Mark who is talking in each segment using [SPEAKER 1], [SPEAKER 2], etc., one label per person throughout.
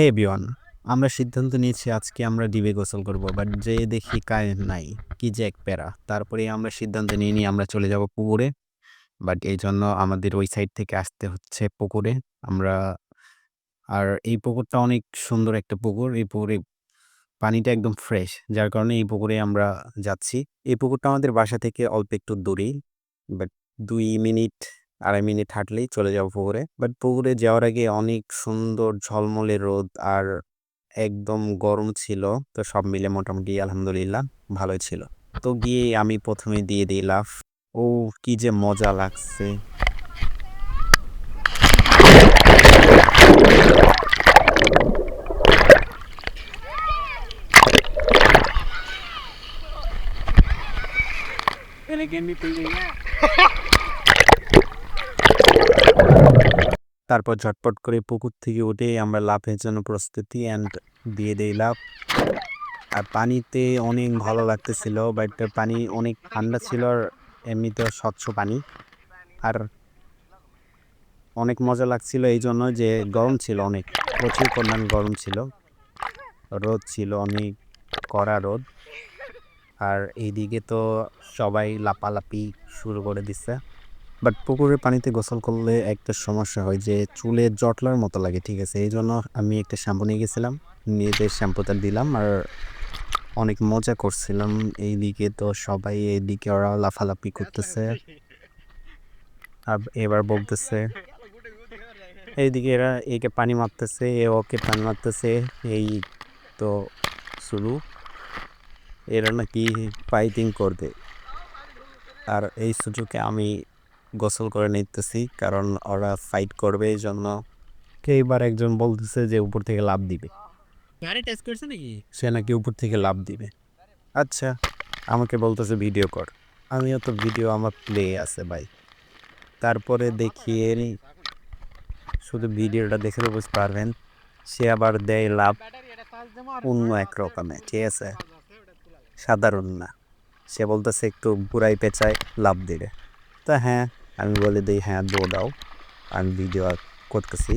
[SPEAKER 1] হে everyone আমরা সিদ্ধান্ত নিয়েছি আজকে আমরা ডিবে গোসল করব বাট যে দেখি কারেন্ট নাই, কি যে এক প্যারা। তারপরে আমরা সিদ্ধান্ত নিয়ে নিই আমরা চলে যাব পুকুরে বাট এই জন্য আমাদের ওই সাইড থেকে আসতে হচ্ছে পুকুরে। আমরা, আর এই পুকুরটা অনেক সুন্দর একটা পুকুর। এই পুকুরে পানিটা একদম ফ্রেশ যার কারণে এই পুকুরে আমরা যাচ্ছি। এই পুকুরটা আমাদের বাসা থেকে অল্প একটু দূরেই বাট দুই মিনিট আড়াই মিনিট হাঁটলেই চলে যাব পুকুরে। বাট পুকুরে যাওয়ার আগে অনেক সুন্দর ঝলমলে রোদ আর একদম গরম ছিল। তো সব মিলে মোটামুটি আলহামদুলিল্লাহ ভালোই ছিল। তো গিয়ে আমি প্রথমে দিয়ে দিই লাফ ও, কি যে মজা লাগছে। তারপর ঝটপট করে পুকুর থেকে উঠে আমরা লাফের জন্য প্রস্তুতি অ্যান্ড দিয়ে দেই লাফ আর পানিতে অনেক ভালো লাগতেছিল বাট পানি অনেক ঠান্ডা ছিল আর এমনিতেও স্বচ্ছ পানি। আর অনেক মজা লাগছিল এই জন্য যে গরম ছিল অনেক, প্রচুর পরিমাণ গরম ছিল। রোদ ছিল অনেক, কড়া রোদ। আর এইদিকে তো সবাই লাপালাপি শুরু করে দিচ্ছে বাট পুকুরের পানিতে গোসল করলে একটা সমস্যা হয় যে চুলে জটলার মতো লাগে, ঠিক আছে? এই জন্য আমি একটা শ্যাম্পু নিয়ে গেছিলাম নিজেদের শ্যাম্পুটা দিলাম আর অনেক মজা করছিলাম এইদিকে। তো সবাই এইদিকে ওরা লাফালাফি করতেছে। আর এবার বলতেছে এইদিকে এরা একে পানি মারতেছে, এ ওকে পানি মারতেছে, এই তো শুরু। এরা নাকি ফাইটিং করবে। আর এই সুযোগে আমি গোসল করে নিতেছি কারণ ওরা ফাইট করবে এই জন্য। কে এবার একজন বলতেছে যে উপর থেকে লাভ দিবে।
[SPEAKER 2] গাড়ি টেস্ট করছে নাকি?
[SPEAKER 1] সে নাকি উপর থেকে লাভ দিবে। আচ্ছা আমাকে বলতেছে ভিডিও কর। আমিও তো ভিডিও আমার প্লে আছে ভাই। তারপরে দেখিয়ে শুধু ভিডিওটা দেখে বুঝতে পারবেন। সে আবার দেয় লাভ অন্য এক রকমে ঠিক আছে? সাধারণ না। সে বলতেছে একটু বুড়াই পেঁচায় লাভ দিবে। তা হ্যাঁ আমি বলে দিই হ্যাঁ দো দাও আমি ভিডিও করতেছি।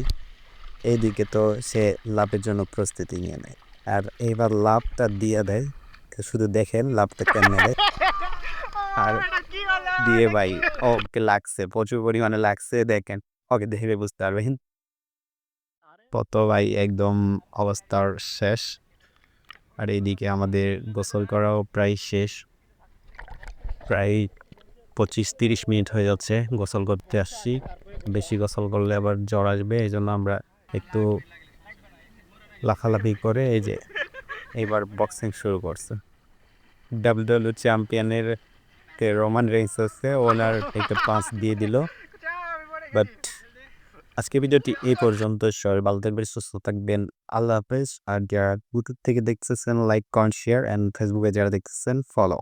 [SPEAKER 1] এইদিকে তো সে লাভের জন্য প্রস্তুতি নিয়ে নেয়। আর এইবার লাভটা দিয়ে দেয়। শুধু দেখেন লাভটা কেমনে দেয়। আর দিয়ে ভাই, ওকে লাগছে, প্রচুর পরিমাণে লাগছে, দেখেন। ওকে দেখে বুঝতে পারবেন। কত ভাই একদম অবস্থার শেষ। আর এইদিকে আমাদের গোসল করাও প্রায় শেষ। প্রায় পঁচিশ তিরিশ মিনিট হয়ে যাচ্ছে গোসল করতে আসছি। বেশি গোসল করলে আবার জ্বর আসবে, এই জন্য আমরা একটু লাফালাফি করে এই যে এইবার বক্সিং শুরু করছে। ডাব্লিউডাব্লিউ চ্যাম্পিয়নের রোমান রেঞ্জ হচ্ছে ওনার একটা পাঁচ দিয়ে দিল। বাট আজকে ভিডিওটি এই পর্যন্ত, সবাই ভালো থাকবেন, সুস্থ থাকবেন, আল্লাহ হাফেজ। আর যারা ইউটিউব থেকে দেখতেছেন লাইক কমেন্ট শেয়ার অ্যান্ড ফেসবুকে যারা দেখতেছেন ফলো